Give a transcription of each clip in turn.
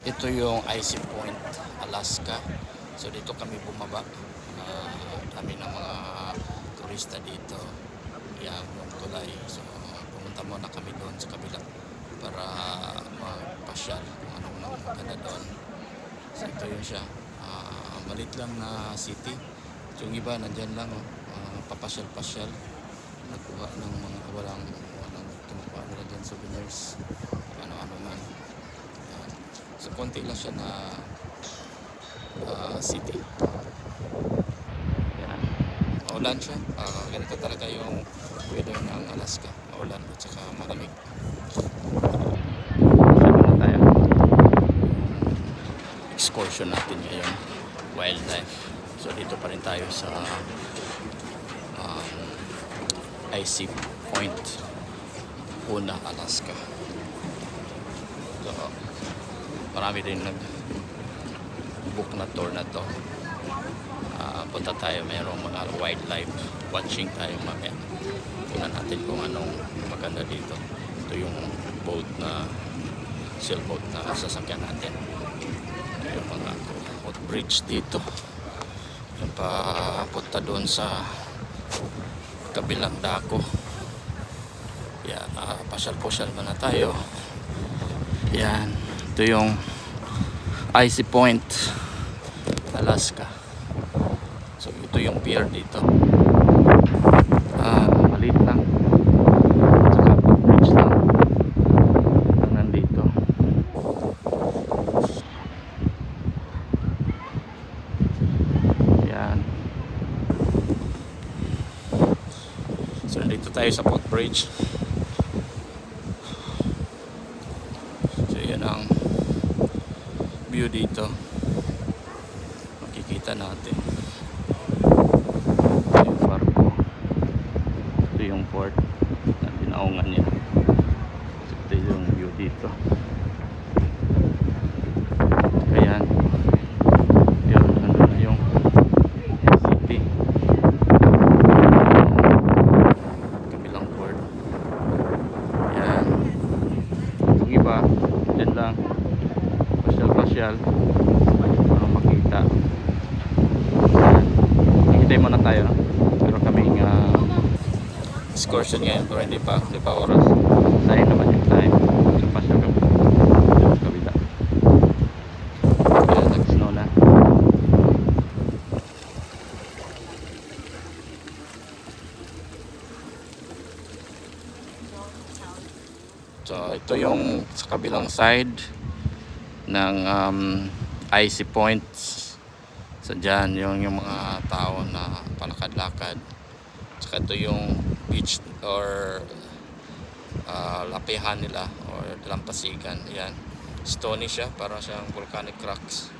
Ito yung Icy Point, Alaska. So dito kami bumaba. Ah, dami ng mga turista dito. Yan, yung tulay. So pumunta muna kami doon sa kabila para magpasyal kung anong maganda doon. So ito yun siya. Ah, malit lang na city. So yung iba nandyan lang, ah, papasyal-pasyal. Nagkuha ng mga walang, walang kinukuha nila dyan souvenirs. Ano-ano man. Yan. So konti lang siya na ah, city. Yan. Maulan siya. Ah, ganito talaga yung weather ng Alaska. Maulan at saka malamig. Tayo? Excursion natin ngayon. Wildlife. So dito pa rin tayo sa um, Icy Point, Puna, Alaska. So, marami din nag book na tour na to. Ah, punta tayo mayroong mga wildlife watching tayo mamaya. Tingnan natin kung anong maganda dito. Ito yung boat na sailboat na sasakyan natin. Ito yung mga footbridge dito. Yung papunta doon sa kabilang dako. Yan ah, pasyal-pasyal muna tayo. Yan ito yung Icy Point Alaska. So ito yung pier dito. Ah maliit lang. Saka footbridge lang. Ang nandito. Yan so nandito tayo sa footbridge so yan ang view dito. Makikita natin ito yung barko ito yung port na binaungan niya so ito yung view dito ayan yun nandun na yung city kabilang port ayan yung iba dyan lang pasyal-pasyal para makita Ayan. hintay muna tayo no? pero kaming uh, excursion ngayon pero hindi pa hindi pa oras. Sayang naman yung time. So pasyal kami sa kabila. Kaya nag snow na. So ito yung sa kabilang side ng um, icy points. So dyan yung, yung mga tao na palakad-lakad. Saka ito yung beach or uh, lapihan nila or dalampasigan. Ayan. Stony siya para siyang volcanic rocks.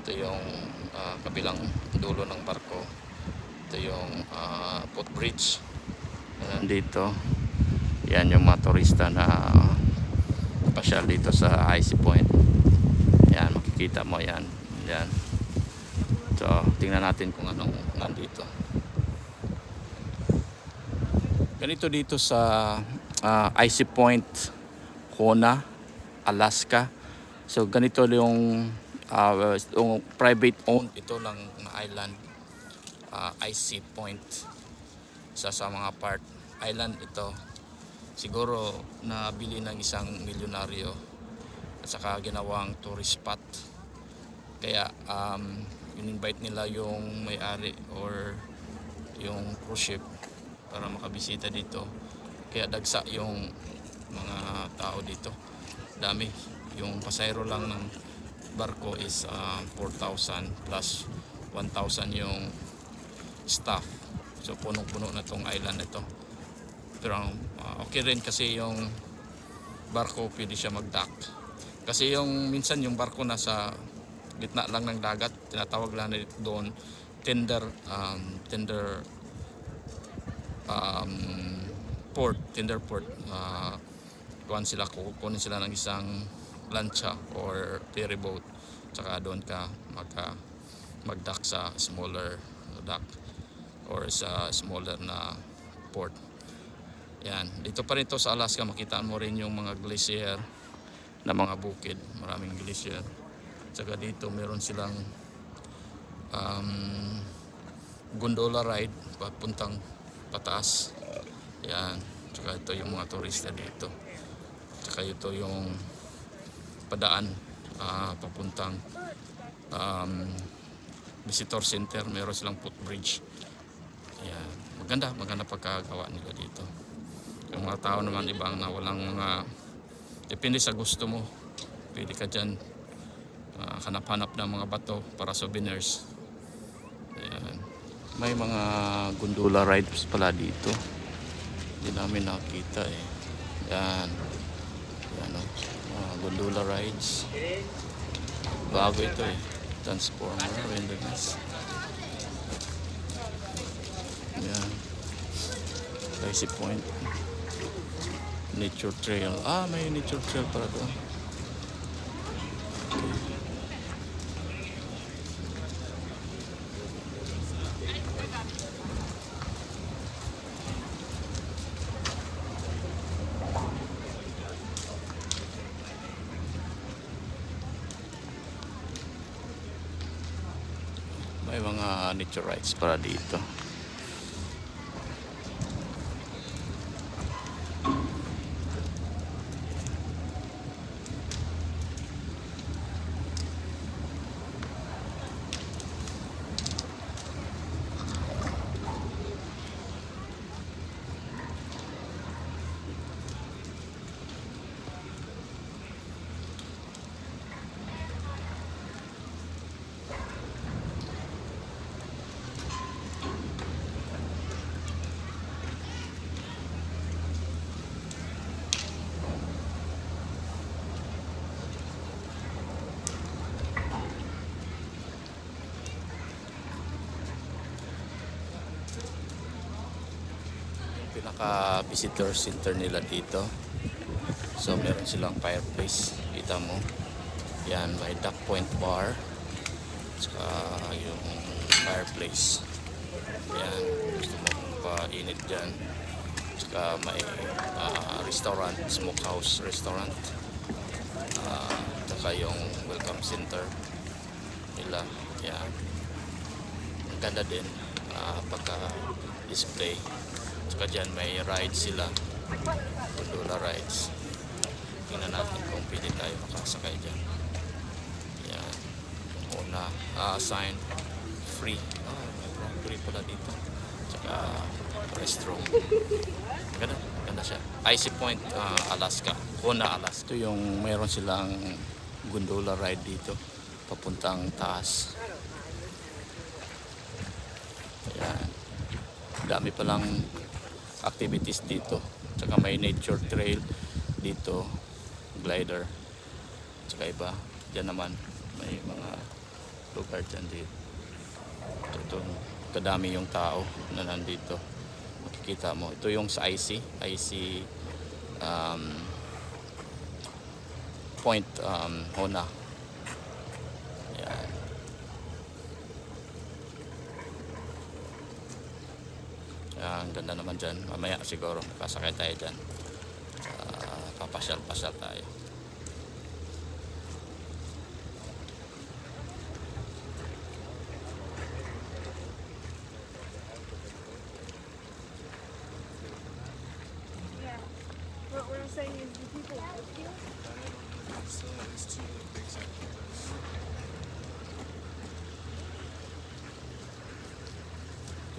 Ito yung uh, kabilang dulo ng barko. Ito yung uh, footbridge na nandito. Yan yung mga turista na pasyal dito sa Icy Point. Yan, makikita mo yan. Yan. So, tingnan natin kung anong nandito. Ganito dito sa ah, Icy Point, Kona, Alaska. So, ganito yung, ah, yung private owned ito ng island, ah, Icy Point. Isa sa mga part island ito siguro nabili ng isang milyonaryo at saka ginawang tourist spot kaya um, in-invite nila yung may-ari or yung cruise ship para makabisita dito. Kaya dagsa yung mga tao dito. Dami. Yung pasayro lang ng barko is uh, 4,000 plus 1,000 yung staff. So punong-puno na tong island ito pero uh, okay rin kasi yung barko pwede siya mag-dock. Kasi yung minsan yung barko nasa gitna lang ng dagat, tinatawag lang nila doon tender um, tender um, port, tender port. Uh, kuhan sila, kukunin sila ng isang lancha or ferry boat. Tsaka doon ka magka mag-dock sa smaller dock or sa smaller na port. Yan, dito pa rin to sa Alaska makita mo rin yung mga glacier na mga bukid. Maraming glacier. Tsaka dito meron silang um, gondola ride papuntang pataas. Yan. Tsaka ito yung mga turista dito. Tsaka ito yung padaan ah, papuntang um, visitor center. Meron silang footbridge. Yan. Maganda, maganda pagkagawa nila dito. Yung mga tao naman ibang na walang mga depende sa gusto mo. Pwede ka dyan ah, hanap-hanap ng mga bato para souvenirs. May mga gondola rides pala dito. Hindi namin nakita eh. Yan. Yan o. Mga gondola rides. Bago ito eh. Transformer. Wilderness. Yan. Dicey Point. Nature Trail. Ah, may nature trail para doon. Okay. May mga nature rides para dito. Pinaka visitor center nila dito. So meron silang fireplace. Kita mo. Yan may duck point bar. Saka yung fireplace. Yan gusto mo painit dyan. Saka may ah, restaurant smokehouse restaurant. Uh, saka yung welcome center nila. Yan. Ang ganda din ah, pagka display Tsaka dyan may rides sila. Gondola rides. Tingnan natin kung pwede tayo makasakay dyan. Yan. Una, ah, sign free. Ah, may free pala dito. Tsaka restroom. Ganda, ganda siya. Icy Point, ah, Alaska. Kona, Alaska. Ito yung mayroon silang gondola ride dito. Papuntang taas. Ayan. Dami palang activities dito. Tsaka may nature trail dito, glider. Tsaka iba. Diyan naman may mga lugar dyan dito. Ito, kadami yung tao na nandito. Makikita mo. Ito yung sa IC. IC um, Point um, Hona. Yan. Yan, ganda naman dyan. Mamaya siguro kasakay tayo dyan. Ah, papasyal-pasyal tayo.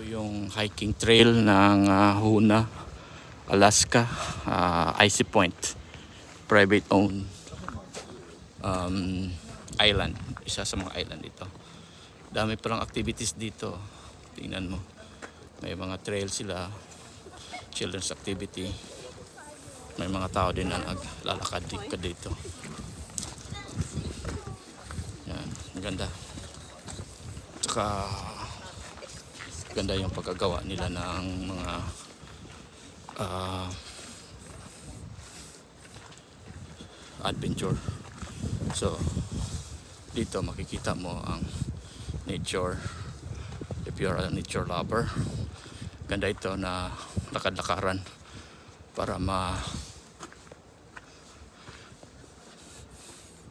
Yung hiking trail ng ah, Huna, Alaska, ah, Icy Point. Private owned um, island. Isa sa mga island dito. Dami palang activities dito. Tingnan mo. May mga trail sila. Children's activity. May mga tao din na naglalakad di- dito. Yan. Ang ganda. Tsaka ganda yung pagkagawa nila ng mga ah, adventure. So, dito makikita mo ang nature if you're a nature lover. Ganda ito na lakad-lakaran para ma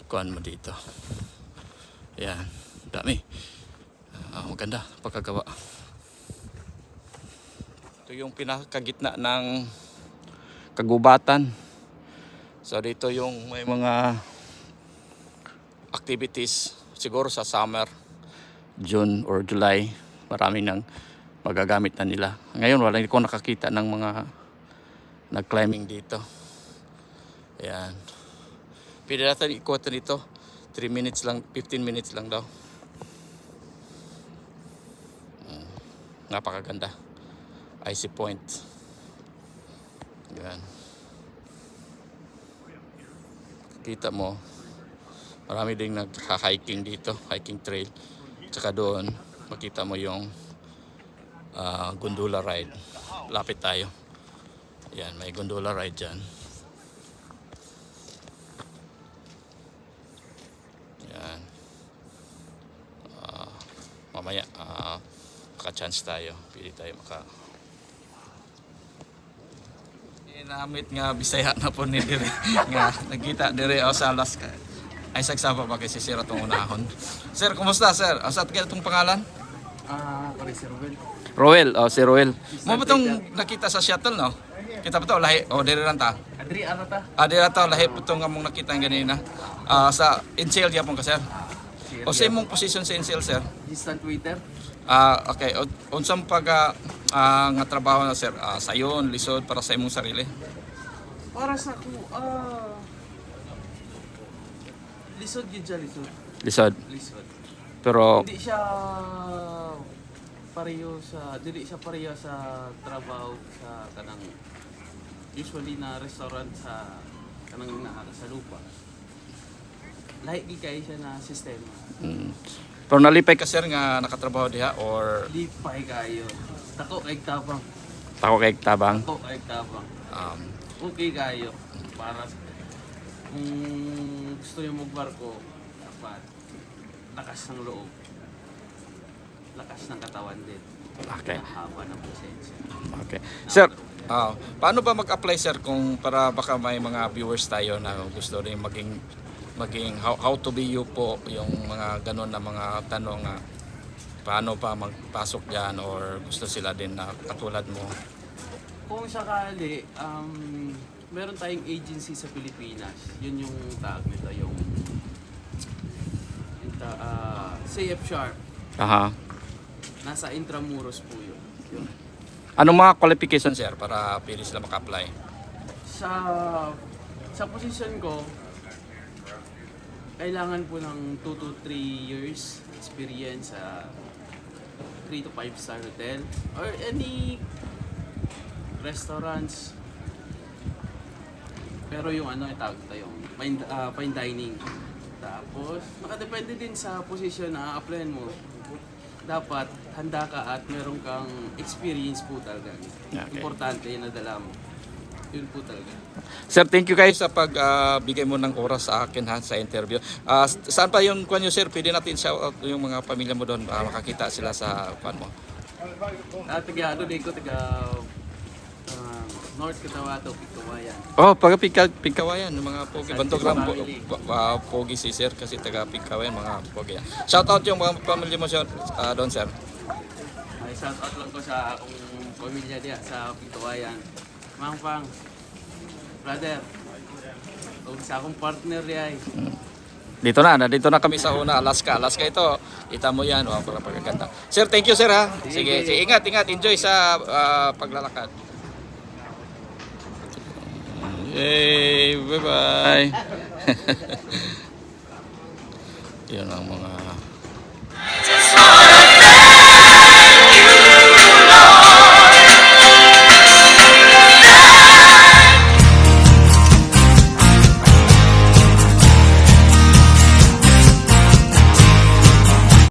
kuan mo dito. Yan, dami. Ah, maganda pagkagawa. Ito yung pinakagitna ng kagubatan. So dito yung may mga activities siguro sa summer, June or July, marami nang magagamit na nila. Ngayon wala ko nakakita ng mga nag-climbing dito. Ayan. Pwede natin ikutan dito. 3 minutes lang, 15 minutes lang daw. Mm, Napakaganda. Icy Point. Yan. Kita mo, marami ding nagka-hiking dito, hiking trail. Tsaka doon, makita mo yung ah, gondola ride. Lapit tayo. Yan, may gondola ride dyan. Yan. Ah, mamaya, ah, maka-chance tayo. Pili tayo maka... Inamit nga Bisaya na po ni Dire. nga, nagkita Dire o sa Alaska. Ay sagsapa ba kasi sira tong unahon. Sir, kumusta sir? Asa kaya itong pangalan? Ah, pare si Ruben. Roel, oh si Roel. Mo ba itong nakita sa shuttle, no? Kita ba ito? Lahi, o oh, dire lang ta. Adri, ano ta? Ah, dire to, lahi po itong among nakita ganina. Ah, sa Incel yapon ka, sir. O sa imong position sa Incel, sir? Distant waiter. Ah, okay. O, unsang pag ah, ah, nga trabaho na, sir? Ah, sayon, lisod, para sa imong sarili? Para sa ko, ah... lisod yun siya, lisod. Lisod. Lisod. Pero, Hindi siya pareho sa, dili siya pareho sa trabaho sa kanang usually na restaurant sa kanang naa sa lupa. Gi kay siya na sistema. mm, pero nalipay ka, sir, nga nakatrabaho diha or Lipay kayo. Tako kay tabang. tako kay tabang? Tako kay tabang. Um, okay kayo para kung gusto niyo magbarko dapat lakas ng loob lakas ng katawan din okay. haba ng presensya Okay. Sir, ah, paano ba mag-apply sir kung para baka may mga viewers tayo na gusto rin maging maging how, how to be you po yung mga ganon na mga tanong nga paano pa magpasok diyan or gusto sila din na katulad mo. kung sakali um, meron tayong agency sa Pilipinas yun yung tag nito yung yung ta- ah, CF Sharp Aha. nasa Intramuros po yun, yun. Anong mga qualifications sir para pili sila maka-apply? sa sa position ko kailangan po ng 2 to 3 years experience sa 3 to 5 star hotel or any restaurants. Pero yung ano itawag ito yung fine, ah, fine dining. Tapos nakadepende din sa position na applyan mo. Dapat handa ka at meron kang experience po talaga. Okay. importante yung nadala mo yun po talaga Sir, thank you guys sa pagbigay mo ng oras sa akin ha, sa interview. Ah, saan pa yung kwan nyo sir? Pwede natin shout out yung mga pamilya mo doon para makakita sila sa kwan mo. Ah, taga ano din ko, taga ah, North Cotabato, Pictuwayan. Oh, pag pika, Pikawayan, yung mga pogi. Sanchez Bantogram, po, pa- pogi si sir kasi taga Pikawayan, mga pogi. Shout out yung mga pamilya mo sir, ah, doon sir. Ay, shout out lang ko sa akong pamilya diya sa Pictuwayan. Mang Pang, brother, o sa akong partner diya ay. Dito na, nandito na kami sa una, Alaska. Alaska ito, kita mo yan, oh, para pagkaganda. Sir, thank you sir ha. Sige, sige ingat, ingat, enjoy sa ah, paglalakad. Yay, bye-bye. Yan ang mga